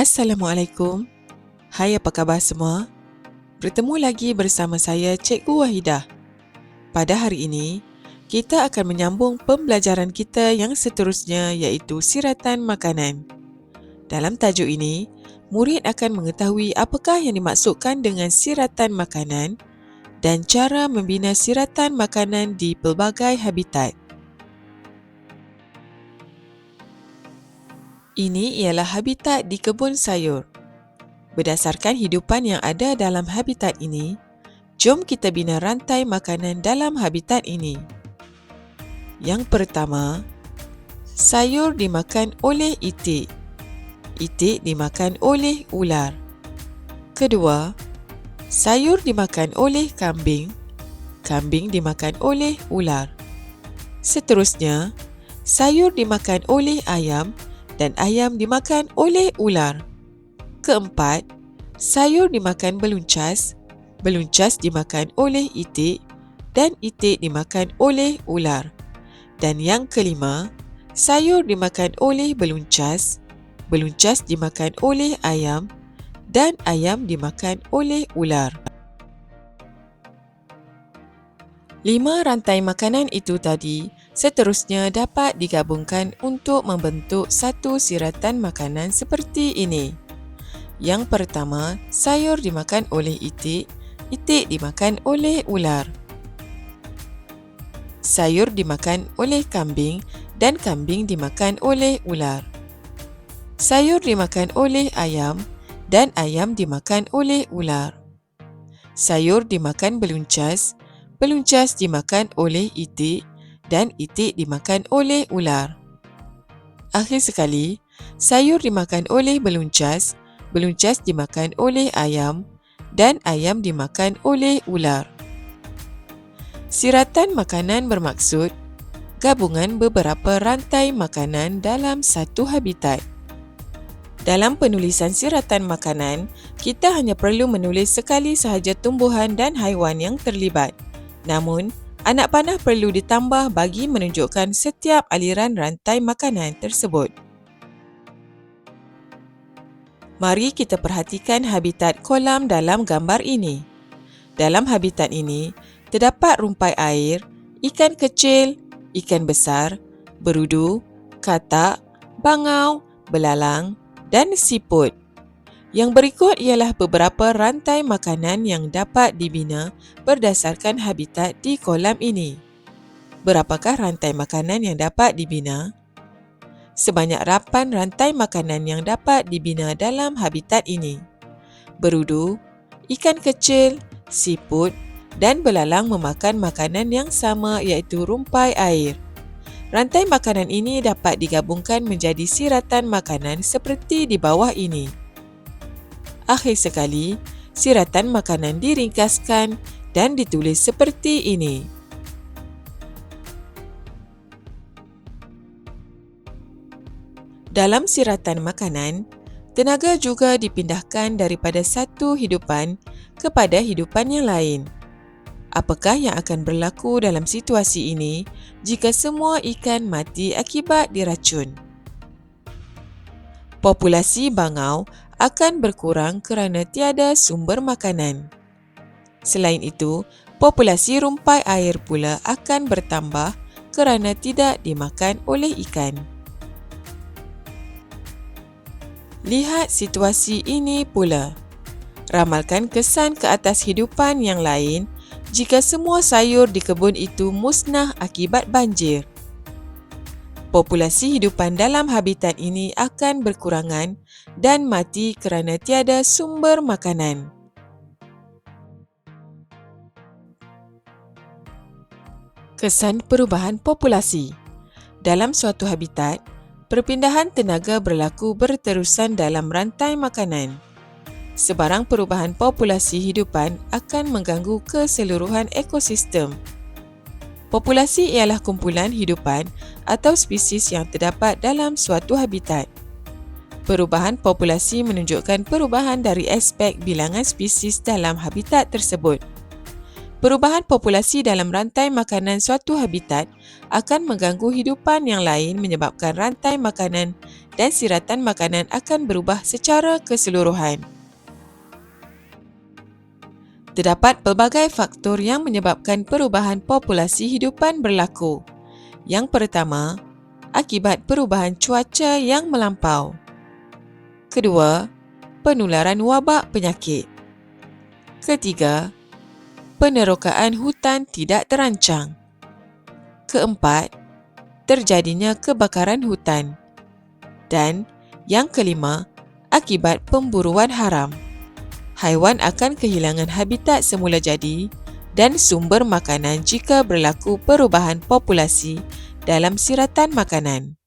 Assalamualaikum. Hai, apa khabar semua? Bertemu lagi bersama saya Cikgu Wahidah. Pada hari ini, kita akan menyambung pembelajaran kita yang seterusnya iaitu siratan makanan. Dalam tajuk ini, murid akan mengetahui apakah yang dimaksudkan dengan siratan makanan dan cara membina siratan makanan di pelbagai habitat. Ini ialah habitat di kebun sayur. Berdasarkan hidupan yang ada dalam habitat ini, jom kita bina rantai makanan dalam habitat ini. Yang pertama, sayur dimakan oleh itik. Itik dimakan oleh ular. Kedua, sayur dimakan oleh kambing. Kambing dimakan oleh ular. Seterusnya, sayur dimakan oleh ayam dan ayam dimakan oleh ular. Keempat, sayur dimakan beluncas, beluncas dimakan oleh itik dan itik dimakan oleh ular. Dan yang kelima, sayur dimakan oleh beluncas, beluncas dimakan oleh ayam dan ayam dimakan oleh ular. Lima rantai makanan itu tadi seterusnya dapat digabungkan untuk membentuk satu siratan makanan seperti ini. Yang pertama, sayur dimakan oleh itik, itik dimakan oleh ular. Sayur dimakan oleh kambing dan kambing dimakan oleh ular. Sayur dimakan oleh ayam dan ayam dimakan oleh ular. Sayur dimakan beluncas, beluncas dimakan oleh itik dan itik dimakan oleh ular. Akhir sekali, sayur dimakan oleh beluncas, beluncas dimakan oleh ayam dan ayam dimakan oleh ular. Siratan makanan bermaksud gabungan beberapa rantai makanan dalam satu habitat. Dalam penulisan siratan makanan, kita hanya perlu menulis sekali sahaja tumbuhan dan haiwan yang terlibat. Namun, Anak panah perlu ditambah bagi menunjukkan setiap aliran rantai makanan tersebut. Mari kita perhatikan habitat kolam dalam gambar ini. Dalam habitat ini, terdapat rumpai air, ikan kecil, ikan besar, berudu, katak, bangau, belalang dan siput. Yang berikut ialah beberapa rantai makanan yang dapat dibina berdasarkan habitat di kolam ini. Berapakah rantai makanan yang dapat dibina? Sebanyak 8 rantai makanan yang dapat dibina dalam habitat ini. Berudu, ikan kecil, siput dan belalang memakan makanan yang sama iaitu rumpai air. Rantai makanan ini dapat digabungkan menjadi siratan makanan seperti di bawah ini. Akhir sekali, siratan makanan diringkaskan dan ditulis seperti ini. Dalam siratan makanan, tenaga juga dipindahkan daripada satu hidupan kepada hidupan yang lain. Apakah yang akan berlaku dalam situasi ini jika semua ikan mati akibat diracun? Populasi bangau akan berkurang kerana tiada sumber makanan. Selain itu, populasi rumpai air pula akan bertambah kerana tidak dimakan oleh ikan. Lihat situasi ini pula. Ramalkan kesan ke atas hidupan yang lain jika semua sayur di kebun itu musnah akibat banjir populasi hidupan dalam habitat ini akan berkurangan dan mati kerana tiada sumber makanan. Kesan perubahan populasi Dalam suatu habitat, perpindahan tenaga berlaku berterusan dalam rantai makanan. Sebarang perubahan populasi hidupan akan mengganggu keseluruhan ekosistem. Populasi ialah kumpulan hidupan atau spesies yang terdapat dalam suatu habitat. Perubahan populasi menunjukkan perubahan dari aspek bilangan spesies dalam habitat tersebut. Perubahan populasi dalam rantai makanan suatu habitat akan mengganggu hidupan yang lain menyebabkan rantai makanan dan siratan makanan akan berubah secara keseluruhan. Terdapat pelbagai faktor yang menyebabkan perubahan populasi hidupan berlaku. Yang pertama, akibat perubahan cuaca yang melampau. Kedua, penularan wabak penyakit. Ketiga, penerokaan hutan tidak terancang. Keempat, terjadinya kebakaran hutan. Dan yang kelima, akibat pemburuan haram. Haiwan akan kehilangan habitat semula jadi dan sumber makanan jika berlaku perubahan populasi dalam siratan makanan.